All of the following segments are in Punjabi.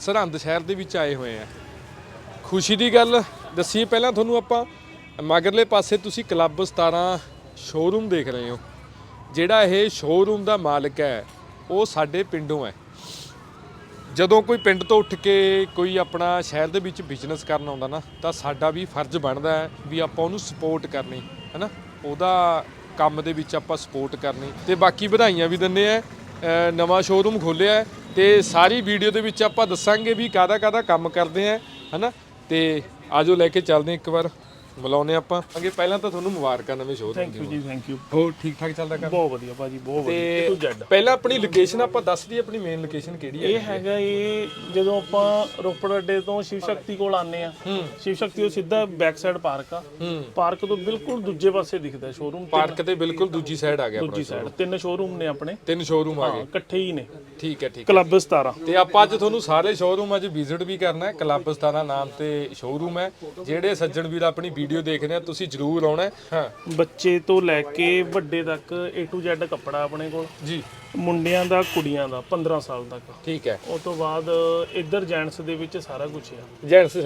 ਸਰਹੰਦ ਸ਼ਹਿਰ ਦੇ ਵਿੱਚ ਆਏ ਹੋਏ ਆ। ਖੁਸ਼ੀ ਦੀ ਗੱਲ ਦੱਸੀਏ, ਪਹਿਲਾਂ ਤੁਹਾਨੂੰ ਆਪਾਂ ਮਗਰਲੇ ਪਾਸੇ ਤੁਸੀਂ ਕਲੱਬ 17 ਸ਼ੋਰੂਮ ਦੇਖ ਰਹੇ ਹੋ। ਜਿਹੜਾ ਇਹ ਸ਼ੋਰੂਮ ਦਾ ਮਾਲਕ ਹੈ, ਉਹ ਸਾਡੇ ਪਿੰਡੋਂ ਹੈ। ਜਦੋਂ ਕੋਈ ਪਿੰਡ ਤੋਂ ਉੱਠ ਕੇ ਕੋਈ ਆਪਣਾ ਸ਼ਹਿਰ ਦੇ ਵਿੱਚ ਬਿਜ਼ਨਸ ਕਰਨ ਆਉਂਦਾ ਨਾ, ਤਾਂ ਸਾਡਾ ਵੀ ਫਰਜ਼ ਬਣਦਾ ਹੈ ਵੀ ਆਪਾਂ ਉਹਨੂੰ ਸਪੋਰਟ ਕਰਨੀ, ਹੈਨਾ? ਉਹਦਾ ਕੰਮ ਦੇ ਵਿੱਚ ਆਪਾਂ ਸਪੋਰਟ ਕਰਨੀ। ਤੇ ਬਾਕੀ ਵਧਾਈਆਂ ਵੀ ਦਿੰਦੇ ਆ। ਨਵਾਂ ਸ਼ੋਰੂਮ ਖੋਲਿਆ ਹੈ। ਤੇ ਸਾਰੀ ਵੀਡੀਓ ਦੇ ਵਿੱਚ ਆਪਾਂ ਦੱਸਾਂਗੇ ਵੀ ਕਾਹਦਾ ਕਾਹਦਾ ਕੰਮ ਕਰਦੇ ਆ, ਹੈਨਾ? ਤੇ ਆਜੋ ਲੈ ਕੇ ਚੱਲਦੇ ਹਾਂ ਇੱਕ ਵਾਰ। ਹਾਂ ਆਪਾਂ। ਅੱਗੇ ਪਹਿਲਾਂ ਤਾਂ ਤੁਹਾਨੂੰ ਮੁਬਾਰਕਾਂ ਨਵੇਂ showroom thank you ji thank you ਹੋਰ ਠੀਕ ਠਾਕ ਚੱਲਦਾ ਕੰਮ? ਬਹੁਤ ਵਧੀਆ ਭਾਜੀ ਬਹੁਤ ਵਧੀਆ। ਟੂ ਤੇ ਜ਼ੈਡ ਪਹਿਲਾਂ ਆਪਣੀ ਲੋਕੇਸ਼ਨ ਆਪਾਂ ਦੱਸ ਦਈਏ ਆਪਣੀ ਮੇਨ ਲੋਕੇਸ਼ਨ ਕਿਹੜੀ ਹੈ? ਇਹ ਹੈਗਾ ਇਹ ਜਦੋਂ ਆਪਾਂ ਰੋਪੜ ਅੱਡੇ ਤੋਂ ਸ਼ਿਵ ਸ਼ਕਤੀ ਕੋਲ ਆਨੇ ਆ ਸ਼ਿਵ ਸ਼ਕਤੀ ਤੋਂ ਸਿੱਧਾ ਬੈਕ ਸਾਈਡ ਪਾਰਕ ਆ। ਪਾਰਕ ਤੋਂ ਬਿਲਕੁਲ ਦੂਜੇ ਪਾਸੇ ਦਿਖਦਾ ਸ਼ੋਰੂਮ ਪਾਰਕ ਦੇ ਬਿਲਕੁਲ ਦੂਜੀ ਸਾਈਡ ਆ ਗਿਆ ਦੂਜੀ ਸਾਈਡ ਤਿੰਨ ਸ਼ੋਰੂਮ ਨੇ ਆਪਣੇ। ਤਿੰਨ ਸ਼ੋਰੂਮ ਆ ਗਏ। ਇਕੱਠੇ ਹੀ ਨੇ। ਠੀਕ ਹੈ ਠੀਕ ਕਲੱਬ 17 ਤੇ ਆਪਾਂ ਅੱਜ ਤੁਹਾਨੂੰ ਸਾਰੇ ਸ਼ੋਰੂਮ ਅੱਜ ਵਿਜ਼ਿਟ ਵੀ ਕਰਨਾ ਹੈ। ਕਲੱਬ 17 ਨਾਮ ਤੇ ਸ਼ੋਰੂਮ ਹੈ। ਜਿਹੜੇ ਸੱਜਣ ਵੀਰ ਆਪਣੀ ਵੀਡੀਓ ਦੇਖਦੇ ਆ ਤੁਸੀਂ ਜਰੂਰ ਆਉਣਾ ਹੈ। ਹਾਂ। ਬੱਚੇ ਤੋਂ ਲੈ ਕੇ ਵੱਡੇ ਤੱਕ A to Z ਕੱਪੜਾ ਆਪਣੇ ਕੋਲ। ਜੀ। ਮੁੰਡਿਆਂ ਦਾ ਕੁੜੀਆਂ ਦਾ 15 ਸਾਲ ਤੱਕ। ਠੀਕ ਹੈ। ਉਸ ਤੋਂ ਬਾਅਦ ਇੱਧਰ ਜੈਂਟਸ ਦੇ ਵਿੱਚ ਸਾਰਾ ਕੁਝ ਆ। ਜੈਂਟਸ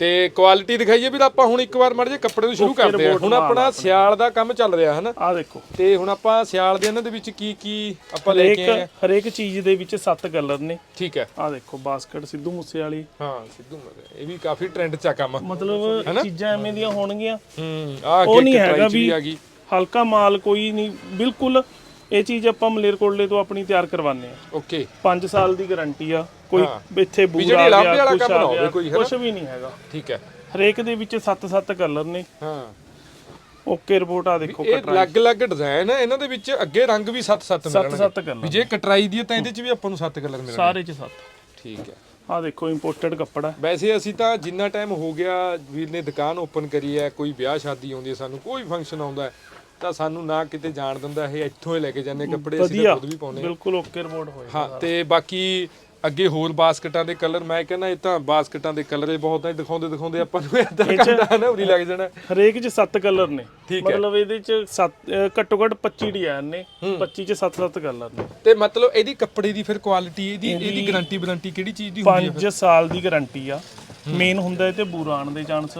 ਤੇ ਕੁਆਲਿਟੀ ਦਿਖਾਈਏ ਵੀਰ ਆਪਾਂ ਹੁਣ ਇੱਕ ਵਾਰ ਮੜ ਜੇ ਕੱਪੜੇ ਤੋਂ ਸ਼ੁਰੂ ਕਰਦੇ ਆ ਹੁਣ ਆਪਣਾ ਸਿਆਲ ਦਾ ਕੰਮ ਚੱਲ ਰਿਹਾ ਹੈ ਨਾ ਆ ਦੇਖੋ। ਤੇ ਹੁਣ ਆਪਾਂ ਸਿਆਲ ਦੇ ਇਹਨਾਂ ਦੇ ਵਿੱਚ ਕੀ ਕੀ ਆਪਾਂ ਲੈ ਕੇ ਆਏ ਹਰੇਕ ਚੀਜ਼ ਦੇ ਵਿੱਚ ਸੱਤ ਕਲਰ ਨੇ। ਠੀਕ ਹੈ। ਆ ਦੇਖੋ ਬਾਸਕਟ ਸਿੱਧੂ ਮੂਸੇ ਵਾਲੀ ਹਾਂ ਸਿੱਧੂ ਮੂਸੇ ਇਹ ਵੀ ਕਾਫੀ ਟ੍ਰੈਂਡ ਚ ਆ ਕੰਮ। ਮਤਲਬ ਚੀਜ਼ਾਂ ਐਵੇਂ ਦੀਆਂ ਹੋਣਗੀਆਂ। ਹੂੰ ਆ ਹੈਗਾ ਟਰਾਈ ਵੀ ਵੀ ਆ ਗਈ। ਹਲਕਾ ਮਾਲ ਕੋਈ ਨਹੀਂ। ਬਿਲਕੁਲ ਇਹ ਚੀਜ਼ ਆਪਾਂ ਮਲੇਰਕੋਟਲੇ ਤੋਂ ਆਪਣੀ ਤਿਆਰ ਕਰਵਾਉਂਦੇ ਆ ਓਕੇ। 5 ਸਾਲ ਦੀ ਗਾਰੰਟੀ ਆ। ਕੋਈ। ਇੱਥੇ ਵੀ ਬੂਰਾ ਆ ਗਿਆ ਕੁਛ ਆ ਗਿਆ? ਕੁਝ ਵੀ ਨਹੀਂ ਹੈਗਾ। ਠੀਕ ਹੈ। ਹਰੇਕ ਦੇ ਵਿੱਚ 7-7 ਕਲਰ ਨੇ। ਹਾਂ। ਓਕੇ ਰਿਪੋਰਟ ਆ ਦੇਖੋ ਇਹ ਅਲੱਗ-ਅਲੱਗ ਡਿਜ਼ਾਈਨ ਹੈ ਇਹਨਾਂ ਦੇ ਵਿੱਚ ਅੱਗੇ ਰੰਗ ਵੀ 7-7 ਮਿਲਣਗੇ। 7-7 ਵੀ ਕਲਰ ਜੇ ਕਟਰਾਈ ਦੀ ਤਾਂ ਇਹਦੇ ਚ ਵੀ ਆਪਾਂ ਨੂੰ 7 ਕਲਰ ਮਿਲਣਗੇ। ਸਾਰੇ ਚ 7 ਠੀਕ ਹੈ। ਆ ਦੇਖੋ ਇੰਪੋਰਟਡ ਕੱਪੜਾ। ਵੈਸੇ ਅਸੀਂ ਤਾਂ ਜਿੰਨਾ ਟਾਈਮ ਹੋ ਗਿਆ ਵੀਰ ਨੇ ਦੁਕਾਨ ਓਪਨ ਕਰੀ ਹੈ ਕੋਈ ਵਿਆਹ ਸ਼ਾਦੀ ਆਉਂਦੀ ਹੈ ਸਾਨੂੰ ਕੋਈ ਫੰਕਸ਼ਨ ਆਉਂਦਾ ਹੈ, ਤਾਂ ਸਾਨੂੰ ਨਾ ਕਿਤੇ ਜਾਣ ਦਿੰਦਾ ਇਹ ਇੱਥੋਂ ਹੀ ਲੈ ਕੇ ਜਾਂਦੇ ਕੱਪੜੇ ਅਸੀਂ ਤਾਂ ਵਧੀਆ। ਖੁਦ ਵੀ ਪਾਉਂਦੇ ਹਾਂ ਬਿਲਕੁਲ ਓਕੇ ਰਿਪੋਰਟ ਹੋਏਗਾ ਹਾਂ ਤੇ ਬਾਕੀ ਅੱਗੇ ਹੋਰ ਬਾਸਕਟਾਂ ਦੇ ਕਲਰ ਮੈਂ ਕਹਿੰਦਾ ਇਹ ਤਾਂ ਬਾਸਕਟਾਂ ਦੇ ਕਲਰ ਹੀ ਬਹੁਤ ਹੈ ਦਿਖਾਉਂਦੇ ਦਿਖਾਉਂਦੇ ਆਪਾਂ ਨੂੰ ਇਦਾਂ ਕਰਦਾ ਨਾ ਉਰੀ ਲੱਗ ਜਾਣਾ। ਹਰੇਕ ਚ 7 ਕਲਰ ਨੇ। ਠੀਕ ਹੈ। ਮਤਲਬ ਇਹਦੇ ਚ 7 ਘੱਟੋ ਘੱਟ 25 ਡਿਜ਼ਾਈਨ ਨੇ 25 ਚ 7-7 ਕਲਰ ਨੇ। ਤੇ ਮਤਲਬ ਇਹਦੀ ਕੱਪੜੇ ਦੀ ਫਿਰ ਕੁਆਲਿਟੀ ਇਹਦੀ ਇਹਦੀ ਗਾਰੰਟੀ ਵਾਰੰਟੀ ਕਿਹੜੀ ਚੀਜ਼ ਦੀ ਹੁੰਦੀ ਹੈ 5 ਸਾਲ ਦੀ ਗਾਰੰਟੀ ਆ। ਮੇਨ ਹੁੰਦਾ ਇਹ ਤੇ ਬੂਰਾ ਆਣ ਦੇ ਚਾਂਸ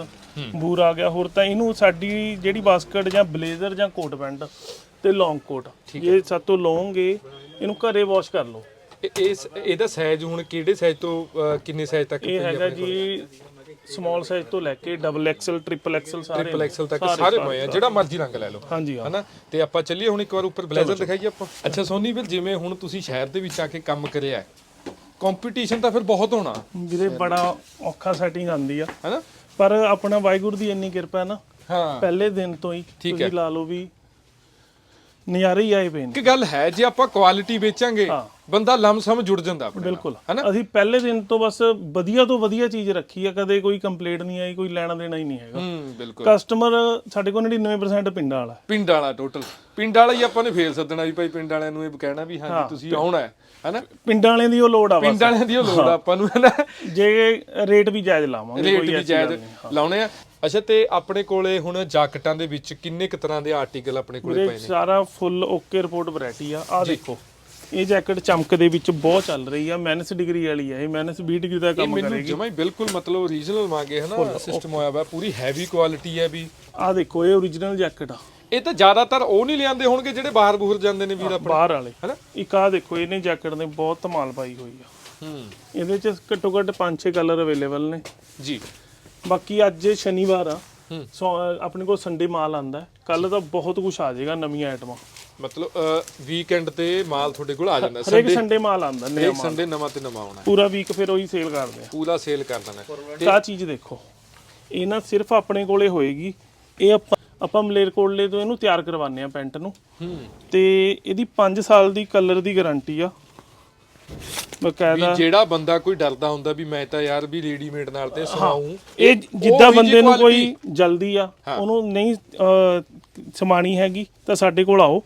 ਬੂਰ ਆ ਗਿਆ। ਹੋਰ ਤਾਂ ਇਹਨੂੰ ਸਾਡੀ ਜਿਹੜੀ ਬਾਸਕਟ ਜਾਂ ਬਲੇਜ਼ਰ ਜਾਂ ਕੋਟ ਪੈਂਟ ਤੇ ਲੌਂਗ ਕੋਟ ਜੇ ਸਾਤੋਂ ਲਓਗੇ ਇਹਨੂੰ ਘਰੇ ਵਾਸ਼ ਕਰ ਲਓ। ਇਹ- ਇਸ ਇਹਦਾ ਸਾਈਜ਼ ਹੁਣ ਕਿਹੜੇ ਸਾਈਜ਼ ਤੋਂ ਅਹ, ਕਿੰਨੇ ਸਾਈਜ਼ ਤੱਕ ਇਹ ਹੈਗਾ ਜੀ ਸਮਾਲ ਸਾਈਜ਼ ਤੋਂ ਲੈ ਕੇ ਡਬਲ ਐਕਸਲ ਟ੍ਰਿਪਲ ਐਕਸਲ ਸਾਰੇ ਟ੍ਰਿਪਲ ਐਕਸਲ ਤੱਕ ਸਾਰੇ ਪਏ ਆ। ਜਿਹੜਾ ਮਰਜ਼ੀ ਰੰਗ ਲੈ ਲਓ। ਹਾਂਜੀ ਹਾਂ। ਹਨਾ? ਤੇ ਆਪਾਂ ਚੱਲੀਏ ਹੁਣ ਇੱਕ ਵਾਰ ਉੱਪਰ ਬਲੇਜ਼ਰ ਦਿਖਾਈਏ ਆਪਾਂ। ਅੱਛਾ ਸੋਨੀ ਵੀਰ ਜਿਵੇਂ ਹੁਣ ਤੁਸੀਂ ਸ਼ਹਿਰ ਦੇ ਵਿੱਚ ਆ ਕੇ ਕੰਮ ਕਰਿਆ ਕੰਪੀਟੀਸ਼ਨ ਤਾਂ ਫਿਰ ਬਹੁਤ ਹੋਣਾ। ਵੀਰੇ ਬੜਾ ਔਖਾ ਸੈਟਿੰਗ ਆਂਦੀ ਆ। ਹੈਨਾ? ਪਰ ਆਪਣਾ ਵਾਹਿਗੁਰੂ ਦੀ ਇੰਨੀ ਕਿਰਪਾ ਹੈ ਨਾ ਹਾਂ ਪਹਿਲੇ ਦਿਨ ਤੋਂ ਹੀ ਠੀਕ। ਤੁਸੀਂ ਲਾ ਲਓ ਵੀ ਨਜ਼ਾਰੇ ਹੀ ਆਏ ਪਏ ਨੇ ਇੱਕ ਗੱਲ ਹੈ ਜੇ ਆਪਾਂ ਕੁਆਲਿਟੀ ਵੇਚਾਂਗੇ। ਬੰਦਾ ਲਮਸਮ ਜੁੜ ਜਾਂਦਾ ਆਪਣੇ ਨਾਲ। ਬਿਲਕੁਲ ਅਸੀਂ ਪਹਿਲੇ ਦਿਨ ਤੋਂ ਬਸ ਵਧੀਆ ਤੋਂ ਵਧੀਆ ਚੀਜ਼ ਰੱਖੀ ਆ ਕਦੇ ਕੋਈ ਕੰਪਲੇਂਟ ਨਹੀਂ ਆਈ ਕੋਈ ਲੈਣਾ ਦੇਣਾ ਹੀ ਨਹੀਂ ਹੈਗਾ ਹੂੰ ਬਿਲਕੁਲ ਕਸਟਮਰ ਸਾਡੇ ਕੋਲ 99% ਪਿੰਡਾਂ ਵਾਲਾ ਹੈ। ਪਿੰਡ ਵਾਲਾ ਟੋਟਲ ਪਿੰਡ ਵਾਲਾ ਹੀ ਆਪਾਂ ਨੇ ਫੇਰ ਸੱਦਣਾ ਵੀ ਭਾਈ ਪਿੰਡ ਵਾਲਿਆਂ ਨੂੰ ਇਹ ਕਹਿਣਾ ਵੀ ਹਾਂਜੀ ਤੁਸੀਂ ਆਉਣਾ ਹੈ ਹੈਨਾ? ਪਿੰਡਾਂ ਵਾਲਿਆਂ ਦੀ ਉਹ ਲੋੜ ਆ ਬਸ। ਪਿੰਡ ਵਾਲਿਆਂ ਦੀ ਉਹ ਲੋੜ ਆ ਆਪਾਂ ਨੂੰ ਹੈਨਾ? ਜੇ ਰੇਟ ਵੀ ਜਾਇਜ਼ ਲਾਵਾਂਗੇ ਰੇਟ ਵੀ ਜਾਇਜ਼। ਲਾਉਣੇ ਆ। ਅੱਛਾ ਤੇ ਆਪਣੇ ਕੋਲੇ ਹੁਣ ਜਾਕਟਾਂ ਦੇ ਵਿੱਚ ਕਿੰਨੇ ਕੁ ਤਰ੍ਹਾਂ ਦੇ ਆਰਟੀਕਲ ਆਪਣੇ ਕੋਲੇ ਪਏ ਨੇ? ਸਾਰਾ ਫੁੱਲ ਓਕੇ ਰਿਪੋਰਟ ਵੈਰਾਈਟੀ ਆ। ਆ ਦੇਖੋ ਇਹ ਜੈਕਟ ਚਮਕ ਦੇ ਵਿੱਚ ਬਹੁਤ ਚੱਲ ਰਹੀ ਆ ਮਾਈਨਸ ਡਿਗਰੀ ਵਾਲੀ ਆ ਇਹ ਮਾਈਨਸ 20 ਡਿਗਰੀ ਦਾ ਕੰਮ ਮੈਨੂੰ ਕਰੇਗੀ। ਜਮਾ ਹੀ ਬਿਲਕੁਲ ਮਤਲਬ ਓਰੀਜਨਲ ਮੰਗੇ ਹਨਾ? ਸਿਸਟਮ ਹੋਇਆ ਵਾ ਪੂਰੀ ਹੈਵੀ ਕੁਆਲਿਟੀ ਹੈ ਵੀ। ਆ ਦੇਖੋ ਇਹ ਓਰੀਜਨਲ ਜੈਕਟ ਆ। ਇਹ ਤਾਂ ਜ਼ਿਆਦਾਤਰ ਉਹ ਨਹੀਂ ਲਿਆਂਦੇ ਹੋਣਗੇ ਜਿਹੜੇ ਬਾਹਰ ਬੂਹਰ ਜਾਂਦੇ ਨੇ ਵੀਰ ਆਪਣੇ। ਬਾਹਰ ਵਾਲੇ। ਹਨਾ? ਇੱਕ ਆ ਦੇਖੋ ਇਹਨੇ ਜੈਕਟ ਨੇ ਬਹੁਤ ਧਮਾਲ ਪਾਈ ਹੋਈ ਆ। ਹੂੰ। ਇਹਦੇ ਚ ਘੱਟੋ ਘੱਟ 5-6 ਕਲਰ ਅਵੇਲੇਬਲ ਨੇ। ਜੀ। ਬਾਕੀ ਅੱਜ ਸ਼ਨੀਵਾਰ ਆ। ਹੂੰ। ਸੋ ਆਪਣੇ ਕੋਲ ਸੰਡੇ ਮਾਲ ਆਂਦਾ ਕੱਲ ਤਾਂ ਬਹੁਤ ਕੁਝ ਆ ਜਾਏਗਾ ਨਵੀਆਂ ਆਈਟਮਾਂ ਮਤਲਬ ਵੀਕਐਂਡ ਤੇ ਮਾਲ ਤੁਹਾਡੇ ਕੋਲ ਆ ਜਾਂਦਾ। ਹਰੇਕ ਸੰਡੇ ਮਾਲ ਆਂਦਾ ਨਵਾਂ ਸੰਡੇ ਨਵਾਂ ਤੇ ਨਵਾਂ ਆਉਣਾ। ਪੂਰਾ ਵੀਕ ਫਿਰ ਉਹੀ ਸੇਲ ਕਰਦੇ ਆ। ਪੂਰਾ ਸੇਲ ਕਰ ਦੇਣਾ। ਆਹ ਚੀਜ਼ ਦੇਖੋ। ਇਹ ਨਾ ਸਿਰਫ ਆਪਣੇ ਕੋਲੇ ਹੋਏਗੀ। ਇਹ ਆਪਾਂ ਮਲੇਰਕੋਟਲੇ ਤੋਂ ਇਹਨੂੰ ਤਿਆਰ ਕਰਵਾਉਂਦੇ ਆ ਪੈਂਟ ਨੂੰ। ਹੂੰ। ਤੇ ਇਹਦੀ 5 ਸਾਲ ਦੀ ਕਲਰ ਦੀ ਗਾਰੰਟੀ ਆ। ਬਕਾਇਦਾ ਜਿਹੜਾ ਬੰਦਾ ਕੋਈ ਡਰਦਾ ਹੁੰਦਾ ਵੀ ਮੈਂ ਤਾਂ ਯਾਰ ਵੀ ਰੈਡੀਮੇਡ ਨਾਲ ਤੇ ਸਵਾਉਂ ਇਹ ਜਿੱਦਾਂ ਬੰਦੇ ਨੂੰ ਕੋਈ ਜਲਦੀ ਆ ਉਹਨੂੰ ਨਹੀਂ ਸਮਾਣੀ ਹੈਗੀ ਤਾਂ ਸਾਡੇ ਕੋਲ ਆਓ।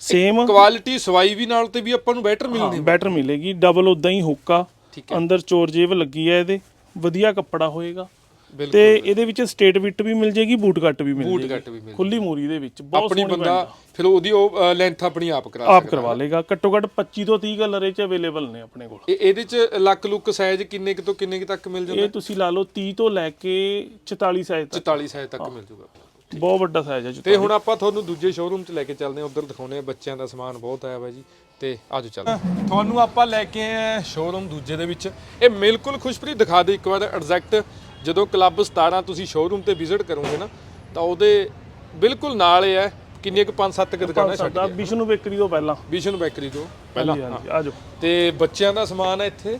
ਸੇਮ ਕੁਆਲਿਟੀ ਸਵਾਈ ਵੀ ਨਾਲ ਤੇ ਵੀ ਆਪਾਂ ਨੂੰ ਬੈਟਰ ਮਿਲਦੀ ਬੈਟਰ ਮਿਲੇਗੀ। ਡਬਲ ਉਦਾਂ ਹੀ ਹੁੱਕਾ ਅੰਦਰ ਚੋਰ ਜੇਬ ਲੱਗੀ ਆ ਇਹਦੇ। ਵਧੀਆ ਕੱਪੜਾ ਹੋਏਗਾ। ਤੇ ਇਹਦੇ ਵਿੱਚ ਸਟੇਟ ਵਿਟ ਵੀ ਮਿਲ ਜੇਗੀ ਬੂਟ ਕੱਟ ਵੀ ਮਿਲ ਬੂਟ ਜੇਗੀ। ਕੱਟ ਵੀ ਮਿਲ ਖੁੱਲੀ ਮੂਰੀ ਦੇ ਵਿੱਚ ਬਹੁਤ ਆਪਣੀ ਸੋਹਣੀ ਬੰਦਾ ਫਿਰ ਉਹਦੀ ਉਹ ਲੈਂਥ ਆਪਣੀ ਆਪ ਕਰਾ ਆਪ ਕਰਵਾ ਲੇਗਾ ਘੱਟੋ ਘੱਟ 25 ਤੋਂ 30 ਕਲਰ ਇਹ ਚ ਅਵੇਲੇਬਲ ਨੇ ਆਪਣੇ ਕੋਲ। ਇਹ ਇਹਦੇ ਚ ਲੱਕ ਲੁੱਕ ਸਾਈਜ਼ ਕਿੰਨੇ ਕੁ ਤੋਂ ਕਿੰਨੇ ਕੁ ਤੱਕ ਮਿਲ ਜਾਂਦਾ? ਇਹ ਤੁਸੀਂ ਲਾ ਲਓ 30 ਤੋਂ ਲੈ ਕੇ 44 ਸਾਈਜ਼ ਤੱਕ। 44 ਸਾਈਜ਼ ਤੱਕ ਮਿਲ ਜੂਗਾ। ਬਹੁਤ ਵੱਡਾ ਸਾਈਜ਼ ਹੈ ਤੇ ਹੁਣ ਆਪਾਂ ਤੁਹਾਨੂੰ ਦੂਜੇ ਸ਼ੋਰੂਮ 'ਚ ਲੈ ਕੇ ਚੱਲਦੇ ਹਾਂ। ਉਧਰ ਦਿਖਾਉਨੇ ਆ ਬੱਚਿਆਂ ਦਾ ਸਮਾਨ ਬਹੁਤ ਆਇਆ ਵਾ ਜੀ। ਤੇ ਆਜੋ ਚੱਲਦੇ ਤੁਹਾਨੂੰ ਆਪਾਂ ਲੈ ਕੇ ਆਏ ਆ ਸ਼ੋਰੂਮ ਦੂਜੇ ਦੇ ਵਿੱਚ। ਇਹ ਬਿਲਕੁਲ ਖੁਸ਼ਪ੍ਰੀਤ ਦਿਖਾ ਦੇ ਇੱਕ ਵਾਰ ਐਗਜ਼ੈਕਟ ਜਦੋਂ ਕਲੱਬ 17 ਤੁਸੀਂ ਸ਼ੋਰੂਮ ਤੇ ਵਿਜ਼ਿਟ ਕਰੋਗੇ ਨਾ ਤਾਂ ਉਹਦੇ ਬਿਲਕੁਲ ਨਾਲ ਇਹ ਹੈ ਕਿੰਨੀਆਂ ਕੁ 5-7 ਕੁ ਦੁਕਾਨਾਂ ਛੱਡ ਸਾਡਾ ਵਿਸ਼ਨੂੰ ਬੇਕਰੀ ਤੋਂ ਪਹਿਲਾਂ। ਵਿਸ਼ਨ ਬੈਕਰੀ ਤੋਂ ਪਹਿਲਾਂ ਹਾਂਜੀ ਹਾਂਜੀ ਆਜੋ। ਤੇ ਬੱਚਿਆਂ ਦਾ ਸਮਾਨ ਹੈ ਇੱਥੇ?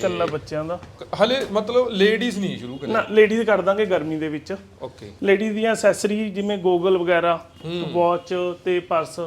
ਚੱਲਾ ਬੱਚਿਆਂ ਦਾ। ਹਲੇ ਮਤਲਬ ਲੇਡੀਜ਼ ਨਹੀਂ ਸ਼ੁਰੂ ਕਰਿਆ ਨਾ ਲੇਡੀਜ਼ ਕਰ ਦਾਂਗੇ ਗਰਮੀ ਦੇ ਵਿੱਚ। ਓਕੇ ਲੇਡੀਜ਼ ਦੀਆਂ ਐਕਸੈਸਰੀ ਜਿਵੇਂ ਗੋਗਲ ਵਗੈਰਾ ਵਾਚ ਤੇ ਪਰਸ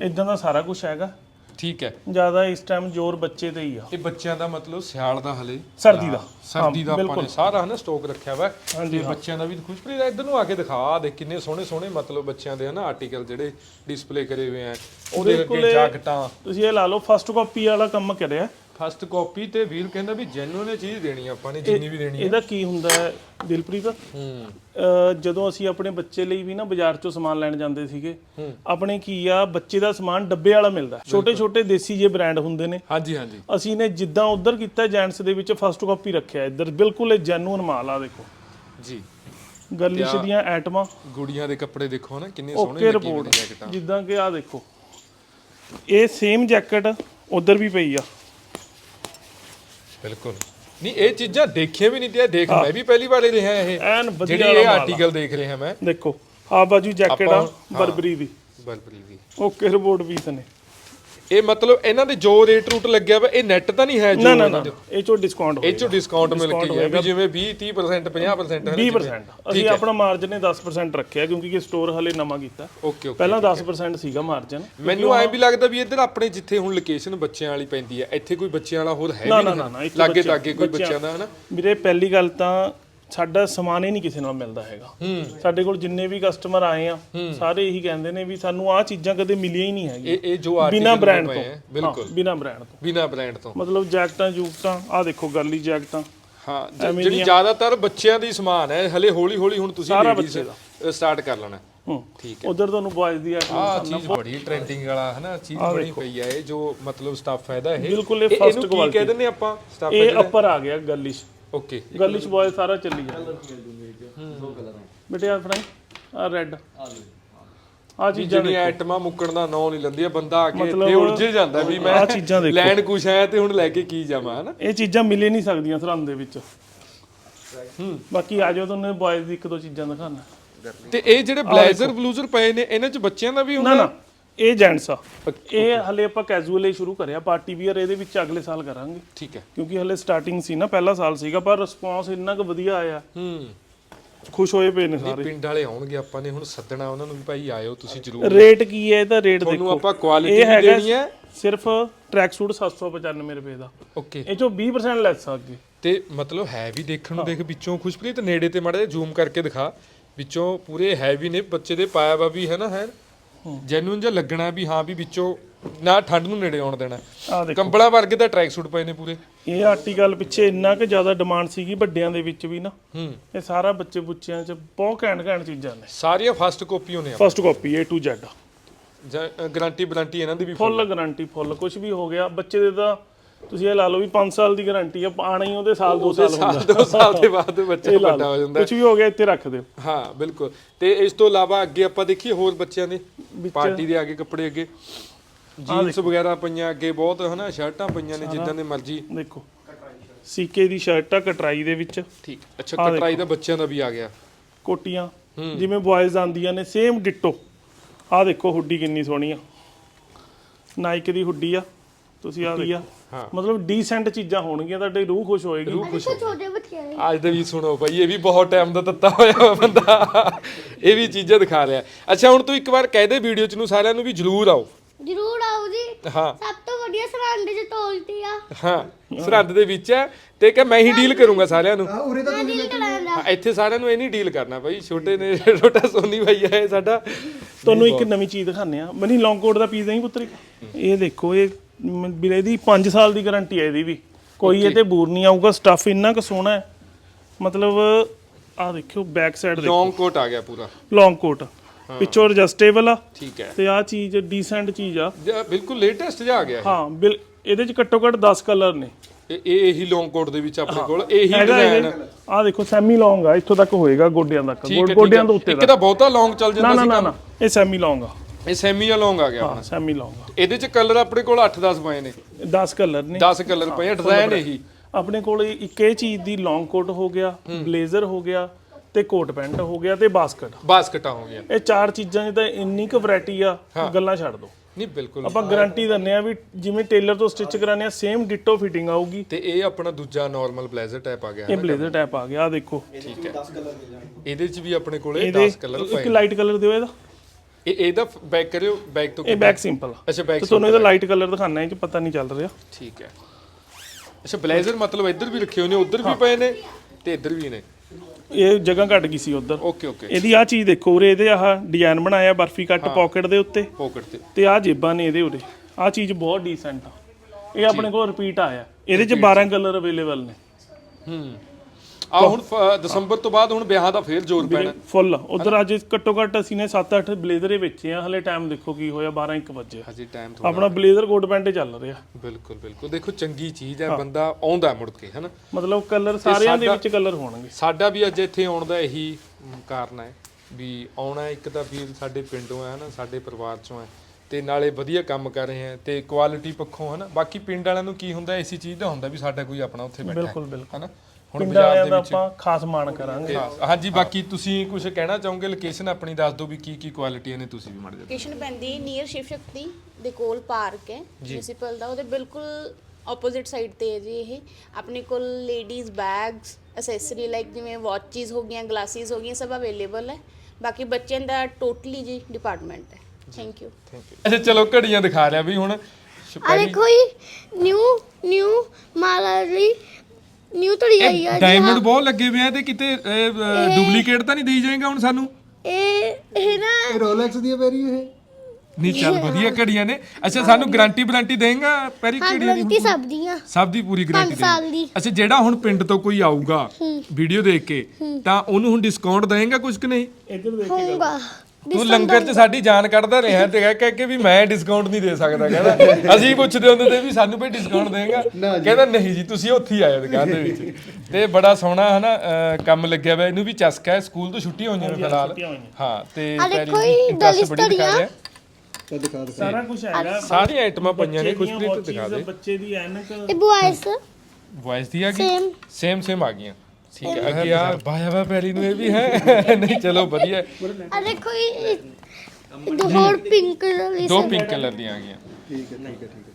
ਇਦਾਂ ਦਾ ਸਾਰਾ ਕੁਝ ਹੈਗਾ। ਠੀਕ ਹੈ। ਜ਼ਿਆਦਾ ਇਸ ਟਾਈਮ ਜ਼ੋਰ ਬੱਚੇ ਤੇ ਹੀ ਆ। ਇਹ ਬੱਚਿਆਂ ਦਾ ਮਤਲਬ ਸਿਆਲ ਦਾ ਹਲੇ। ਸਰਦੀ ਦਾ। ਸਰਦੀ ਦਾ ਆਪਾਂ ਨੇ ਸਾਰਾ ਹਨਾ ਸਟਾਕ ਰੱਖਿਆ ਵਾ। ਤੇ ਬੱਚਿਆਂ ਦਾ ਵੀ ਖੁਸ਼ਪ੍ਰੀਤ ਇੱਧਰ ਨੂੰ ਆ ਕੇ ਦਿਖਾ ਦੇਖ ਕਿੰਨੇ ਸੋਹਣੇ ਸੋਹਣੇ ਮਤਲਬ ਬੱਚਿਆਂ ਦੇ ਹਨਾ ਆਰਟੀਕਲ ਜਿਹੜੇ ਡਿਸਪਲੇ ਕਰੇ ਹੋਏ ਆ। ਉਹਦੇ ਅੱਗੇ ਜਾਕਟਾਂ। ਤੁਸੀਂ ਇਹ ਲਾ ਲਓ ਫਸਟ ਕਾਪੀ ਵਾਲਾ ਕੰਮ ਕਰਿਆ। ਫਸਟ ਕਾਪੀ ਤੇ ਵੀਰ ਕਹਿੰਦਾ ਵੀ ਜੈਨੂਇਨ ਚੀਜ਼ ਦੇਣੀ ਆਪਾਂ ਨੇ ਜਿੰਨੀ ਵੀ ਦੇਣੀ ਹੈ ਇਹਦਾ ਕੀ ਹੁੰਦਾ ਹੈ ਦਿਲਪ੍ਰੀਤ? ਹੂੰ। ਅਹ ਜਦੋਂ ਅਸੀਂ ਆਪਣੇ ਬੱਚੇ ਲਈ ਵੀ ਨਾ ਬਾਜ਼ਾਰ ਚੋਂ ਸਮਾਨ ਲੈਣ ਜਾਂਦੇ ਸੀਗੇ ਆਪਣੇ ਕੀ ਆ ਬੱਚੇ ਦਾ ਸਮਾਨ ਡੱਬੇ ਵਾਲਾ ਮਿਲਦਾ। ਛੋਟੇ ਛੋਟੇ ਦੇਸੀ ਜੇ ਬ੍ਰਾਂਡ ਹੁੰਦੇ ਨੇ। ਹਾਂਜੀ ਹਾਂਜੀ। ਅਸੀਂ ਨੇ ਜਿੱਦਾਂ ਉਧਰ ਕੀਤਾ ਜੈਂਟਸ ਦੇ ਵਿੱਚ ਫਸਟ ਕਾਪੀ ਰੱਖਿਆ ਇੱਧਰ। ਬਿਲਕੁਲ ਇਹ ਜੈਨੂਨ ਮਾਲ ਆ ਦੇਖੋ। ਜੀ। ਗਰਲਿਸ਼ ਦੀਆਂ ਐਟਮਾਂ। ਗੁੜੀਆਂ ਦੇ ਕੱਪੜੇ ਦੇਖੋ ਨਾ ਕਿੰਨੇ ਸੋਹਣੇ ਓਕੇ ਲੱਗੇ ਹੋਏ ਨੇ ਰਿਪੋਰਟ ਜੈਕਟਾਂ। ਜਿੱਦਾਂ ਕਿ ਆ ਦੇਖੋ ਇਹ ਸੇਮ ਜੈਕਟ ਉਧਰ ਵੀ ਪਈ ਆ। ਬਿਲਕੁਲ। ਨਹੀਂ ਇਹ ਚੀਜ਼ਾਂ ਦੇਖੀਆਂ ਵੀ ਨਹੀਂ ਤੇ ਦੇਖ ਮੈਂ ਵੀ ਪਹਿਲੀ ਵਾਰ ਰਿਹਾ ਇਹ। ਐਨ ਵਧੀਆ ਜਿਹੜੀ ਇਹ ਆਰਟੀਕਲ ਦੇਖ ਰਿਹਾ ਮੈਂ। ਦੇਖੋ ਆ ਬਾਜੂ ਜੈਕਟ ਆ ਬਰਬਰੀ ਦੀ ਬਲਬਰੀ ਦੀ ਓਕੇ ਰਿਪੋਰਟ ਪੀਸ ਨੇ ਇਹ ਮਤਲਬ ਇਹਨਾਂ ਦੇ ਜੋ ਰੇਟ ਰੂਟ ਲੱਗਿਆ ਵਾ ਇਹ ਨੈਟ ਤਾਂ ਨਹੀਂ ਹੈ ਜੋ ਨਾ ਨਾ ਇਹਨਾਂ ਨਾ। ਦੇ। ਇਹ ਚੋਂ ਡਿਸਕਾਊਂਟ ਇਹ ਚੋਂ ਡਿਸਕਾਊਂਟ ਮਿਲ ਕੇ ਹੈ ਵੀ ਜਿਵੇਂ 20 30% 50% ਹੈ 20% ਅਸੀਂ ਆਪਣਾ ਮਾਰਜਨ ਨੇ 10% ਰੱਖਿਆ ਕਿਉਂਕਿ ਇਹ ਸਟੋਰ ਹਲੇ ਨਵਾਂ ਕੀਤਾ। ਓਕੇ ਓਕੇ ਪਹਿਲਾਂ 10% ਸੀਗਾ ਮਾਰਜਨ ਮੈਨੂੰ ਐਂ ਵੀ ਲੱਗਦਾ ਵੀ ਇੱਧਰ ਆਪਣੇ ਜਿੱਥੇ ਹੁਣ ਲੋਕੇਸ਼ਨ ਬੱਚਿਆਂ ਵਾਲੀ ਪੈਂਦੀ ਹੈ ਇੱਥੇ ਕੋਈ ਬੱਚਿਆਂ ਵਾਲਾ ਹੋਰ ਹੈ ਨਾ ਵੀ ਨਾ ਨਹੀਂ ਨਾ ਨਾ ਇੱਥੇ ਲਾਗੇ ਬੱਚੇ- ਤਾਗੇ ਕੋਈ ਬੱਚਿਆਂ ਦਾ ਹਨਾ? ਵੀਰੇ ਪਹਿਲੀ ਗੱਲ ਤਾਂ ਸਾਡਾ ਸਮਾਨ ਹੀ ਨਹੀਂ ਕਿਸੇ ਨਾਲ ਮਿਲਦਾ ਹੈਗਾ। ਸਾਡੇ ਕੋਲ ਜਿੰਨੇ ਵੀ ਕਸਟਮਰ ਆਏ ਆ ਸਾਰੇ ਇਹੀ ਕਹਿੰਦੇ ਨੇ ਵੀ ਸਾਨੂੰ ਆਹ ਚੀਜ਼ਾਂ ਕਦੇ ਮਿਲੀਆਂ ਹੀ ਨਹੀਂ ਹੈਗੀਆਂ। ਇਹ ਇਹ ਜੋ ਬਿਨਾ ਆਰਟੀਕਲ ਬ੍ਰਾਂਡ ਪਏ ਤੋਂ। ਹੈ ਬਿਲਕੁਲ। ਬਿਨਾ ਬ੍ਰਾਂਡ ਤੋਂ। ਬਿਨਾ ਬ੍ਰਾਂਡ ਤੋਂ। ਮਤਲਬ ਜੈਕਟਾਂ ਜੂਕਟਾਂ ਆਹ ਦੇਖੋ ਗਰਲੀ ਜੈਕਟਾਂ। ਹਾਂ ਜਿਹੜੀ ਜ਼ਿਆਦਾਤਰ ਬੱਚਿਆਂ ਦੀ ਸਮਾਨ ਹੈ ਹਲੇ ਹੌਲੀ ਹੌਲੀ ਹੁਣ ਤੁਸੀਂ ਲੇਡੀਜ਼ ਸਟਾਰਟ ਕਰ ਲੈਣਾ। ਹੂੰ। ਠੀਕ ਉਧਰ ਤੁਹਾਨੂੰ ਬॉयਜ਼ ਦੀ ਆਹ ਚੀਜ਼ ਬੜੀ ਟ੍ਰੈਂਡਿੰਗ ਵਾਲਾ ਹਨਾ ਚੀਜ਼ ਬਣੀ ਪਈ ਹੈ ਇਹ ਜੋ ਮਤਲਬ ਸਟਾਫ ਹੈ ਇਹ ਬਿਲਕੁਲ ਇਹਨੂੰ ਕੀ ਕਹਿ ਦਿੰਦੇ ਆਪਾਂ? ਸਟਾਫ ਇਹ ਅੱਪਰ ਆ ਗਿਆ ਗਰਲਿਸ਼। ਓਕੇ। ਗਰਲਿਸ਼ ਬॉय ਸਾਰਾ ਚੱਲੀ ਜਾਂਦਾ। ਆ ਫਰਾਈ ਆ ਰੈੱਡ ਆ ਚੀਜ਼ਾਂ ਜਿਹੜੀਆਂ ਆਈਟਮਾਂ ਮੁੱਕਣ ਦਾ ਨਾਂ ਨਹੀਂ ਲੈਂਦੀ ਬੰਦਾ ਆ ਕੇ ਇੱਥੇ ਉਲਝ ਜਾਂਦਾ ਵੀ ਮੈਂ ਆਹ ਚੀਜ਼ਾਂ ਦੇਖੋ। ਲੈਣ ਕੁਛ ਆਇਆ ਤੇ ਹੁਣ ਲੈ ਕੇ ਕੀ ਜਾਵਾਂ ਹਨਾ? ਇਹ ਚੀਜ਼ਾਂ ਮਿਲੇ ਨਹੀਂ ਸਕਦੀਆਂ ਸਰਹੰਦ ਦੇ ਵਿੱਚ। ਹੂੰ। ਬਾਕੀ ਆ ਜਾਓ ਤੁਹਾਨੂੰ ਬॉयਜ਼ ਦੀ ਇੱਕ ਦੋ ਚੀਜ਼ਾਂ ਦਿਖਾਣਾ ਤੇ ਇਹ ਜਿਹੜੇ ਬਲੇਜ਼ਰ ਬਲੂਜ਼ਰ ਪਏ ਨੇ ਇਹਨਾਂ 'ਚ ਬੱਚਿਆਂ ਦਾ ਵੀ ਨਾ ਹੁੰਦਾ? ਨਾ ਇਹ ਜੈਂਟਸ ਆ। ਇਹ ਹਲੇ ਆਪਾਂ ਕੈਜੂਅਲ ਹੀ ਸ਼ੁਰੂ ਕਰਿਆ ਪਾਰਟੀ ਵੀਅਰ ਇਹਦੇ ਵਿੱਚ ਅਗਲੇ ਸਾਲ ਕਰਾਂਗੇ। ਠੀਕ ਹੈ। ਕਿਉਂਕਿ ਹਲੇ ਸਟਾਰਟਿੰਗ ਸੀ ਨਾ ਪਹਿਲਾ ਸਾਲ ਸੀਗਾ ਪਰ ਰਿਸਪੌਂਸ ਇੰਨਾ ਕੁ ਵਧੀਆ ਆਇਆ। ਹੂੰ। ਖੁਸ਼ ਹੋਏ ਪਏ ਨੇ ਸਾਰੇ। ਪਿੰਡ ਵਾਲੇ ਆਉਣਗੇ ਆਪਾਂ ਨੇ ਹੁਣ ਸੱਦਣਾ ਉਹਨਾਂ ਨੂੰ ਵੀ ਭਾਈ ਆਇਓ ਤੁਸੀਂ ਜ਼ਰੂਰ ਰੇਟ ਕੀ ਹੈ ਇਹਦਾ? ਰੇਟ ਤੁਹਾਨੂੰ ਦੇਖੋ। ਆਪਾਂ ਕੁਆਲਿਟੀ ਦੇਣੀ ਹੈ। ਸਿਰਫ ਟਰੈਕ ਸੂਟ 795 ਰੁਪਏ ਦਾ। ਓਕੇ ਇਹ ਚੋਂ 20% ਲੈਸ ਆ ਅੱਗੇ। ਤੇ ਮਤਲਬ ਹੈ ਵੀ ਦੇਖਣ ਨੂੰ ਦੇਖ ਵਿੱਚੋਂ ਖੁਸ਼ਪ੍ਰੀਤ ਨੇੜੇ ਤੇ ਮਾੜਾ ਜਿਹਾ ਜ਼ੂਮ ਕਰਕੇ ਦਿਖਾ। ਵਿੱਚੋਂ ਪੂਰੇ ਹੈਵੀ ਨੇ ਬੱਚੇ ਦੇ ਪਾਇਆ ਵਾ ਵੀ ਹੈ ਨਾ ਹੈ? ਜੈਨੂਨ ਜਿਹਾ ਲੱਗਣਾ ਵੀ ਹਾਂ ਵੀ ਵਿੱਚੋਂ ਨਾ ਠੰਡ ਨੂੰ ਨੇੜੇ ਆਉਣ ਦੇਣਾ। ਆ ਦੇਖੋ। ਕੰਬਲਾ ਵਰਗੇ ਦਾ ਟਰੈਕ ਸੂਟ ਪਏ ਨੇ ਪੂਰੇ। ਇਹ ਆਰਟੀਕਲ ਪਿੱਛੇ ਇੰਨਾ ਕਿ ਜ਼ਿਆਦਾ ਡਿਮਾਂਡ ਸੀਗੀ ਵੱਡਿਆਂ ਦੇ ਵਿੱਚ ਵੀ ਨਾ। ਹੂੰ। ਇਹ ਸਾਰਾ ਬੱਚੇ ਬੁੱਚਿਆਂ 'ਚ ਬਹੁਤ ਘੈਂਟ ਘੈਂਟ ਚੀਜ਼ਾਂ ਨੇ। ਸਾਰੀਆਂ ਫਸਟ ਕਾਪੀਆਂ ਨੇ first copy A to Z guarantee warranty ਇਹਨਾਂ ਦੀ ਵੀ ਫੁੱਲ ਗਾਰੰਟੀ ਫੁੱਲ ਕੁਝ ਵੀ ਹੋ ਗਿਆ ਬੱਚੇ ਦੇ ਤਾਂ ਤੁਸੀਂ ਇਹ ਲਾ ਲਓ ਵੀ 5 ਸਾਲ ਦੀ ਗਾਰੰਟੀ ਆ ਆਣਾ ਹੀ ਉਹਦੇ ਸਾਲ 2 ਸਾਲ ਸਾਲ ਦੋ ਸਾਲ ਦੇ ਬਾਅਦ ਬੱਚਾ ਵੱਡਾ ਹੋ ਜਾਂਦਾ। ਕੁਝ ਵੀ ਹੋ ਗਿਆ ਇੱਥੇ ਰੱਖ ਦਿਓ। ਹਾਂ ਬਿਲਕੁਲ। ਤੇ ਇਸ ਤੋਂ ਇਲਾਵਾ ਅੱਗੇ ਆਪਾਂ ਦੇਖੀਏ ਹੋਰ ਬੱਚਿਆਂ ਦੇ ਪਾਰਟੀ ਦੇ ਅੱਗੇ ਕੱਪੜੇ ਅੱਗੇ। ਜੀਨਸ ਵਗੈਰਾ ਪਈਆਂ ਅੱਗੇ ਬਹੁਤ ਹਨਾ ਸ਼ਰਟਾਂ ਪਈਆਂ ਨੇ ਜਿੱਦਾਂ ਦੇ ਮਰਜ਼ੀ। ਦੇਖੋ ਸੀਕੇ ਦੀ ਸ਼ਰਟ ਆ ਕਟਰਾਈ ਦੇ ਵਿੱਚ। ਠੀਕ ਅੱਛਾ ਕਟਰਾਈ ਦਾ ਬੱਚਿਆਂ ਦਾ ਵੀ ਆ ਗਿਆ। ਕੋਟੀਆਂ ਜਿਵੇਂ ਬॉयਜ਼ ਆਂਦੀਆਂ ਨੇ ਸੇਮ ਡਿਟੋ ਆਹ ਦੇਖੋ ਹੁੱਡੀ ਕਿੰਨੀ ਸੋਹਣੀ ਆ। ਨਾਈਕ ਦੀ ਹੁੱਡੀ ਆ। ਤੁਸੀਂ ਆ ਆ ਮਤਲਬ ਡੀਸੈਂਟ ਚੀਜ਼ਾਂ ਹੋਣਗੀਆਂ ਤੁਹਾਡੀ ਰੂਹ ਖੁਸ਼ ਹੋਏਗੀ। ਛੋਟੇ ਬੱਚੇ ਨੇ ਅੱਜ ਦੇ ਵੀ ਸੁਣੋ ਭਾਈ ਇਹ ਵੀ ਬਹੁਤ ਟਾਈਮ ਦਾ ਤੱਤਾ ਹੋਇਆ ਬੰਦਾ। ਇਹ ਵੀ ਚੀਜ਼ਾਂ ਦਿਖਾ ਰਿਹਾ। ਅੱਛਾ ਹੁਣ ਤੂੰ ਇੱਕ ਵਾਰ ਕਹਿ ਦੇ ਵੀਡੀਓ ਚ ਨੂੰ ਸਾਰਿਆਂ ਨੂੰ ਵੀ ਜਰੂਰ ਆਓ। ਜਰੂਰ ਆਓ ਜੀ। ਹਾਂ। ਸਭ ਤੋਂ ਵਧੀਆ ਸਰਹੰਦ ਚ ਤੋਲਤੀ ਆ। ਹਾਂ ਸਰਹੱਦ ਦੇ ਵਿੱਚ ਹੈ। ਤੇ ਕਿ ਮੈਂ ਹੀ ਡੀਲ ਕਰੂੰਗਾ ਸਾਰਿਆਂ ਨੂੰ। ਮੈਂ ਦਿਲ ਕਰਾਂਦਾ ਹਾਂ, ਇੱਥੇ ਸਾਰਿਆਂ ਨੂੰ ਇਹ ਨਹੀਂ ਡੀਲ ਕਰਨਾ ਭਾਈ। ਛੋਟੇ ਨੇ ਛੋਟਾ ਸੋਨੀ ਭਾਈ ਹੈ ਇਹ ਸਾਡਾ। ਤੁਹਾਨੂੰ ਇੱਕ ਨਵੀਂ ਚੀਜ਼ ਦਿਖਾਉਂਦੇ ਆ ਮਨੀ ਲੌਂਗ ਕੋਟ ਦਾ ਪੀਸ ਨਹੀਂ ਪੁੱਤਰੀ ਇਹ ਦੇਖੋ ਇਹ ਮ- ਵੀਰੇ ਦੀ 5 ਸਾਲ ਦੀ ਗਾਰੰਟੀ ਹੈ ਇਹਦੀ ਵੀ। ਕੋਈ ਇਹ ਤੇ ਬੂਰ ਨਹੀਂ ਆਊਗਾ ਸਟੱਫ ਇੰਨਾ ਕੁ ਸੋਹਣਾ ਹੈ। ਮਤਲਬ ਆ ਦੇਖਿਓ ਬੈਕ ਸਾਈਡ ਦੇਖੋ। ਲੌਂਗ ਕੋਟ ਆ ਗਿਆ ਪੂਰਾ। ਲੌਂਗ ਕੋਟ ਪਿੱਛੋਂ ਐਡਜਸਟੇਬਲ ਆ। ਠੀਕ ਹੈ। ਤੇ ਆ ਚੀਜ਼ ਡੀਸੈਂਟ ਚੀਜ਼ ਆ। ਜ- ਬਿਲਕੁਲ ਲੇਟੈਸਟ ਜਿਹਾ ਆ ਗਿਆ ਇਹ। ਹਾਂ ਬਿਲ ਇਹਦੇ ਚ ਘੱਟੋ ਘੱਟ 10 ਕਲਰ ਨੇ। ਇਹ ਇਹ ਇਹੀ ਲੌਂਗ ਕੋਟ ਦੇ ਵਿੱਚ ਆਪਣੇ ਕੋਲ ਇਹੀ ਹੈਗਾ ਡਿਜ਼ਾਈਨ ਇਹ। ਆ ਦੇਖੋ ਸੈਮੀ ਲੌਂਗ ਆ। ਇੱਥੋਂ ਤੱਕ ਹੋਏਗਾ ਗੋਡਿਆਂ ਤੱਕ। ਠੀਕ ਹੈ ਗੋਡਿਆਂ। ਤੋਂ ਉੱਤੇ ਇੱਕ ਤਾਂ ਬਹੁਤਾ ਲੌਂਗ ਚੱਲ ਨਾ ਜਾਂਦਾ ਨਾ ਸੀ ਨਾ। ਨਾ। ਇਹ ਸੈਮੀ ਲੌਂਗ ਆ। ਇਹ ਸੈਮੀ ਜਾਂ ਲੌਂਗ ਆ ਗਿਆ ਹਾਂ ਆਪਣਾ। ਸੈਮੀ ਲੌਂਗ ਇਹਦੇ ਚ ਕਲਰ ਆਪਣੇ ਕੋਲ 8-10 ਪਏ ਨੇ। 10 ਕਲਰ ਨੇ। 10 ਕਲਰ ਪਏ ਆ ਡਿਜ਼ਾਈਨ ਇਹੀ। ਆਪਣੇ ਕੋਲ ਇੱਕ ਇਹ ਚੀਜ਼ ਦੀ ਲੌਂਗ ਕੋਟ ਹੋ ਗਿਆ ਬਲੇਜ਼ਰ ਹੋ ਗਿਆ ਤੇ ਕੋਟ ਪੈਂਟ ਹੋ ਗਿਆ ਤੇ ਬਾਸਕਟ। ਬਾਸਕਟਾਂ ਹੋ ਗਈਆਂ। ਇਹ ਚਾਰ ਚੀਜ਼ਾਂ ਦੀ ਤਾਂ ਇੰਨੀ ਕੁ ਵੈਰਾਈਟੀ ਆ ਗੱਲਾਂ ਛੱਡ ਦੋ। ਨਹੀਂ ਬਿਲਕੁਲ। ਆਪਾਂ ਗਾਰੰਟੀ ਦਿੰਨੇ ਆ ਵੀ ਜਿਵੇਂ ਟੇਲਰ ਤੋਂ ਸਟਿਚ ਕਰਾਣੇ ਆ ਸੇਮ ਡਿਟੋ ਫਿਟਿੰਗ ਆਊਗੀ। ਤੇ ਇਹ ਆਪਣਾ ਦੂਜਾ ਨਾਰਮਲ ਬਲੇਜ਼ਰ ਟਾਈਪ ਆ ਗਿਆ। ਇਹ ਬਲੇਜ਼ਰ ਟਾਈਪ ਆ ਗਿਆ ਆ ਦੇਖੋ। ਠੀਕ ਹੈ। ਇਹਦੇ ਚ ਵੀ ਆਪਣੇ ਕੋਲੇ ਇਹਦੇ 10 ਕਲਰ ਇੱਕ ਪਏ ਲਾਈਟ ਕਲਰ ਦਿਓ ਇਹਦਾ। ਇਹ ਇਹਦਾ ਬੈਕ ਕਰਿਓ ਬੈਕ ਤੋਂ ਇਹ ਬੈਕ ਸਿੰਪਲ ਆ। ਅੱਛਾ ਬੈਕ ਤੇ ਤੁਹਾਨੂੰ ਇਹਦਾ ਲਾਈਟ ਕਲਰ ਦਿਖਾਣਾ ਹੈ ਕਿ ਪਤਾ ਨਹੀਂ ਚੱਲ ਰਿਹਾ। ਠੀਕ ਹੈ। ਅੱਛਾ ਬਲੇਜ਼ਰ ਮਤਲਬ ਇੱਧਰ ਵੀ ਰੱਖੇ ਹੋਏ ਨੇ ਉੱਧਰ ਵੀ ਪਏ ਨੇ ਤੇ ਇੱਧਰ ਵੀ ਨੇ? ਇਹ ਜਗ੍ਹਾ ਘਟ ਗਈ ਸੀ ਉਧਰ। ਓਕੇ ਓਕੇ ਇਹਦੀ ਆ ਚੀਜ਼ ਦੇਖੋ ਉਰੇ ਇਹਦੇ ਆਹ ਡਿਜ਼ਾਈਨ ਬਣਾਇਆ ਬਰਫੀ ਕੱਟ ਪਾਕਟ ਦੇ ਉੱਤੇ। ਪੋਕਟ ਤੇ। ਤੇ ਆ ਜੇਬਾਂ ਨੇ ਇਹਦੇ ਉਰੇ। ਆ ਚੀਜ਼ ਬਹੁਤ ਡੀਸੈਂਟ ਆ। ਇਹ ਆਪਣੇ ਕੋਲ ਰਿਪੀਟ ਆਇਆ। ਇਹਦੇ ਚ 12 ਕਲਰ ਅਵੇਲੇਬਲ ਨੇ। ਹੂੰ। ਆ ਹੁਣ ਫ- ਦਸੰਬਰ ਤੋਂ ਬਾਅਦ ਹੁਣ ਵਿਆਹਾਂ ਦਾ ਫੇਰ ਜ਼ੋਰ ਪੈਣਾ ਫੁੱਲ ਉਧਰ ਅੱਜ ਘੱਟੋ ਘੱਟ ਅਸੀਂ ਨੇ 7-8 ਬਲੇਜ਼ਰੇ ਵੇਚੇ ਆ ਹਲੇ ਟਾਈਮ ਦੇਖੋ ਕੀ ਹੋਇਆ 12-1 ਵਜੇ ਹਜੇ ਟਾਈਮ ਥੋੜਾ ਆਪਣਾ ਬਲੇਜ਼ਰ ਕੋਟ ਪੈਂਟ ਚੱਲ ਰਿਹਾ। ਬਿਲਕੁਲ ਬਿਲਕੁਲ। ਦੇਖੋ ਚੰਗੀ ਚੀਜ਼ ਹੈ ਬੰਦਾ ਆਉਂਦਾ ਮੁੜ ਕੇ ਹਨਾ? ਮਤਲਬ ਕਲਰ ਸਾਰਿਆਂ ਦੇ ਵਿੱਚ ਕਲਰ ਹੋਣਗੇ। ਸਾਡਾ ਵੀ ਅੱਜ ਇੱਥੇ ਆਉਣ ਦਾ ਇਹੀ ਮ, ਕਾਰਨ ਹੈ ਵੀ ਆਉਣਾ ਇੱਕ ਤਾਂ ਵੀਰ ਸਾਡੇ ਪਿੰਡੋਂ ਹੈ ਨਾ ਸਾਡੇ ਪਰਿਵਾਰ ਚੋਂ ਹੈ ਤੇ ਨਾਲੇ ਵਧੀਆ ਕੰਮ ਕਰ ਰਹੇ ਹੈ ਤੇ ਕੁਆਲਿਟੀ ਪੱਖੋਂ ਹਨਾ। ਬਾਕੀ ਪਿੰਡ ਵਾਲਿਆਂ ਨੂੰ ਕੀ ਹੁੰਦਾ ਇਸੇ ਚੀਜ਼ ਦਾ ਹੁੰਦਾ ਵੀ ਸਾਡਾ ਕੋਈ ਆਪਣਾ ਉੱਥੇ ਬੈਠਾ ਹੈ ਬਿਲਕੁਲ ਬਿਲਕੁਲ। ਹਨਾ? ਹੁਣ ਪਿੰਡਾਂ ਬਾਜ਼ਾਰ ਵਾਲਿਆਂ ਦੇ ਦਾ ਵਿੱਚ ਆਪਾਂ ਖਾਸ ਮਾਣ ਕਰਾਂਗੇ। ਹਾਂਜੀ ਬਾਕੀ ਤੁਸੀਂ ਕੁਝ ਕਹਿਣਾ ਚਾਹੋਗੇ? ਲੋਕੇਸ਼ਨ ਆਪਣੀ ਦੱਸ ਦਿਓ ਵੀ ਕੀ ਕੀ ਕੁਆਲਿਟੀਆਂ ਨੇ ਤੁਸੀਂ ਵੀ ਮਾੜੇ ਜਿਹੇ ਲੋਕੇਸ਼ਨ ਪੈਂਦੀ ਨੀਅਰ ਸ਼ਿਵ ਸ਼ਕਤੀ ਦੇ ਕੋਲ ਪਾਰਕ ਹੈ ਮਿਊਨਿਸਪਲ ਦਾ। ਉਹਦੇ ਬਿਲਕੁਲ ਆਪੋਜ਼ਿਟ ਸਾਈਡ ਤੇ ਹੈ ਜੀ ਇਹ। ਆਪਣੇ ਕੋਲ ਲੇਡੀਜ਼ ਬੈਗਸ ਅਸੈਸਰੀ ਲਾਈਕ ਜਿਵੇਂ ਵਾਚਿਸ ਹੋ ਗਈਆਂ ਗਲਾਸਿਸ ਹੋ ਗਈਆਂ ਸਭ ਅਵੇਲੇਬਲ ਹੈ। ਬਾਕੀ ਬੱਚਿਆਂ ਦਾ ਟੋਟਲੀ ਜੀ ਡਿਪਾਰਟਮੈਂਟ ਹੈ। ਥੈਂਕ ਯੂ ਅੱਛਾ ਚਲੋ ਘੜੀਆਂ ਦਿਖਾ ਲਿਆ ਵੀ ਹੁਣ ਆ ਦੇਖੋ ਜੀ ਨਿਊ ਨਿਊ ਮਾਲਾ ਜੀ ਨਿਊ ਤੜੀ ਆਈ ਆ ਜੀ ਡਾਇਮੰਡ ਬਹੁਤ ਲੱਗੇ ਹੋਏ ਆ ਤੇ ਕਿਤੇ ਡੁਪਲੀਕੇਟ ਤਾਂ ਨਹੀਂ ਦੇਈ ਜਾਏਗਾ ਹੁਣ ਸਾਨੂੰ? ਇਹ ਇਹ ਨਾ ਇਹ ਰੋਲੈਕਸ ਦੀ ਹੈ ਪੈਰੀ ਇਹ? ਨਹੀਂ ਚੱਲ ਵਧੀਆ ਘੜੀਆਂ ਨੇ। ਅੱਛਾ ਸਾਨੂੰ ਗਾਰੰਟੀ ਵਾਰੰਟੀ ਦੇਂਗਾ ਪੈਰੀ ਘੜੀਆਂ ਦੀ ਗਰੰਟੀ ਸਭ ਦੀਆਂ। ਸਭ ਦੀ ਪੂਰੀ ਗਾਰੰਟੀ ਪੰਜ ਸਾਲ ਦੀ। ਅੱਛਾ ਜਿਹੜਾ ਹੁਣ ਪਿੰਡ ਤੋਂ ਕੋਈ ਆਊਗਾ ਵੀਡੀਓ ਦੇਖ ਕੇ ਤਾਂ ਉਹਨੂੰ ਹੁਣ ਡਿਸਕਾਊਂਟ ਦੇਂਗਾ ਕੁਝ ਕਿ ਨਹੀਂ? ਹੋਊਗਾ। ਤੂੰ ਲੰਗਰ 'ਚ ਸਾਡੀ ਜਾਨ ਕੱਢਦਾ ਰਿਹਾ ਤੇ ਕਹਿ ਕਹਿ ਕੇ ਵੀ ਮੈਂ ਡਿਸਕਾਊਂਟ ਨਹੀਂ ਦੇ ਸਕਦਾ ਕਹਿੰਦਾ ਅਸੀਂ ਪੁੱਛਦੇ ਹੁੰਦੇ ਤੇ ਵੀ ਸਾਨੂੰ ਵੀ ਡਿਸਕਾਊਂਟ ਦੇਂਗਾ। ਕਹਿੰਦਾ ਨਹੀਂ ਜੀ ਤੁਸੀਂ ਉੱਥੇ ਹੀ ਆਏ ਦੁਕਾਨ ਦੇ ਵਿੱਚ। ਤੇ ਬੜਾ ਸੋਹਣਾ ਹਨਾ ਕੰਮ ਲੱਗਿਆ ਹੋਇਆ ਇਹਨੂੰ ਵੀ ਚਸਕਾ ਹੈ। ਸਕੂਲ ਤੋਂ ਛੁੱਟੀ ਹੋਈਆਂ ਨੇ ਫਿਲਹਾਲ। ਹਾਂ ਤੇ ਡਲਿਸ ਦਿਖਾ ਦਿਖਾ ਸਾਰਾ ਕੁਝ ਹੈਗਾ। ਸਾਰੀਆਂ ਆਈਟਮਾਂ ਪਈਆਂ ਨੇ watches, ਦਿਖਾ ਦੇ। ਬੱਚੇ ਦੀ ਐਨਕ। ਇਹ ਬੁਆਇਸ ਵੌਇਸ ਦੀ ਆ ਗਈ. ਸੇਮ ਸੇਮ ਆ ਗਈਆਂ। ਠੀਕ ਹੈ ਅੱਗੇ ਆ। ਬਾਇਆ ਵਾ ਪੈਰੀ ਨੂੰ ਇਹ ਵੀ ਹੈ। ਨਹੀਂ ਚਲੋ ਵਧੀਆ। ਹੈ। ਆ ਦੇਖੋ ਜੀ ਦੋ ਹੋਰ ਪਿੰਕ ਵਾਲੀ ਦੋ ਪਿੰਕ ਕਲਰ ਦੀਆਂ। ਆ ਗਈਆਂ ਠੀਕ ਹੈ ਠੀਕ ਹੈ ਠੀਕ ਹੈ।